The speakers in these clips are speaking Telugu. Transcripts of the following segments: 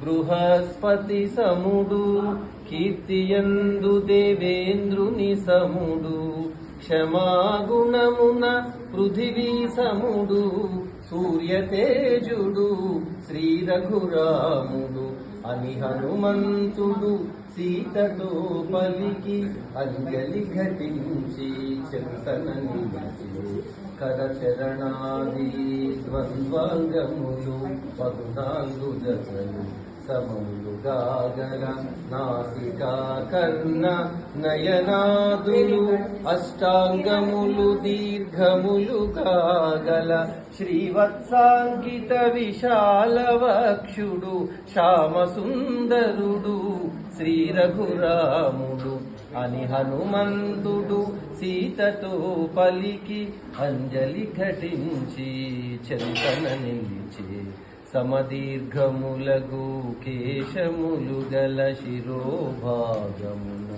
బృహస్పతి సముడు కీర్తియందు దేవేంద్రుని సముడు క్షమాగుణమున పృథివీ సముడు సూర్యతేజుడు శ్రీ రఘురాముడు అని హనుమంతుడు సీతతో పలికి అంజలి ఘటించి చింతన కరచరణాది ద్వంద్వాంగములు పద్నాలుగు జతలు. సములుగాగల నాసికా కర్ణ నయనాదులు అష్టాంగములు దీర్ఘములు గల శ్రీవత్సాంకిత విశాల వక్షుడు శ్యామ సుందరుడు శ్రీ రఘురాముడు అని హనుమంతుడు సీతతో పలికి అంజలి ఘటించి చరితన నిలిచి సమదీర్ఘములగు కేశములు గల శిరోభాగమున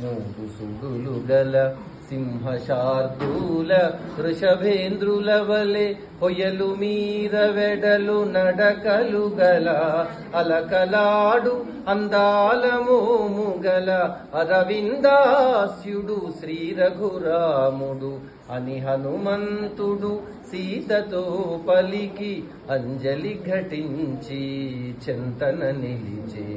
మూడు సుగులు గల సింహశార్దూల వృషభేంద్రుల వలె పొయలు మీద వెడలు నడకలు గల అలకలాడు అందాల మోము గల అరవిందాస్యుడు శ్రీ రఘురాముడు అని హనుమంతుడు సీతతో పలికి అంజలి ఘటించి చింతన నిలిచే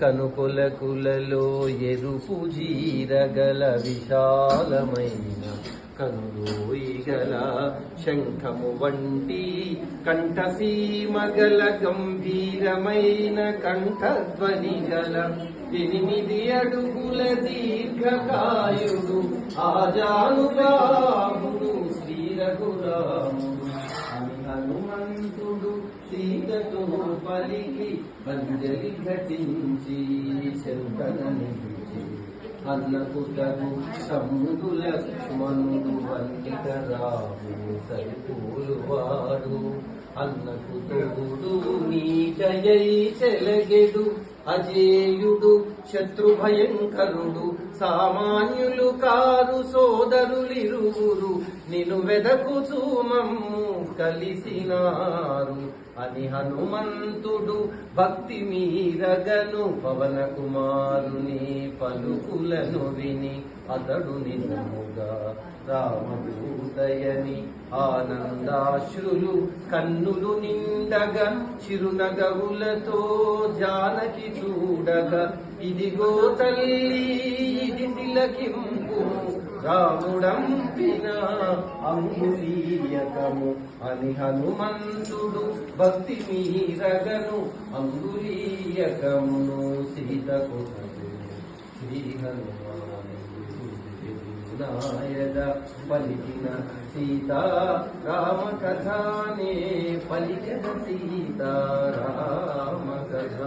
కనుకొల కులలో ఎరుపు జీరగల విశాలమైన కనులోయిగల శంఖము వంటి కంఠసీమగల గంభీరమైన కంఠధ్వని గల ఎనిమిది అడుగుల దీర్ఘకాయుడు ఆజానుబాహుడు శ్రీ అని హనుమంతుడు సీతతో పలికి అంజలి ఘటించి శంకన నిలిచి అన్నకు తగు తమ్ముడు లక్ష్మణుడు వంటిక రాము సరిపోలు వాడు అన్నకు తోడు నీటయై చెలగెడు అజేయుడు శత్రు భయంకరుడు సామాన్యులు కారు సోదరులిరుగురు నిను వెదకుచూ మమ్ము కలిసినారు. అని హనుమంతుడు భక్తి మీరగను పవన కుమారుని పలుకులను విని అతడు నిజముగా రామదూతయని ఆనందాశ్రులు కన్నులు నిండగా చిరునగవులతో జానకి చూడగ ఇదిగో తల్లి ఇది తిలకింపు రాముడంపిన అంగులీయకము. అని హనుమంతుడు భక్తి మీరగను అంగులీయకమును సీతకు శ్రీ హనుమానాయద పలికిన సీత రామ కథానే పలికద సీత రామ కథ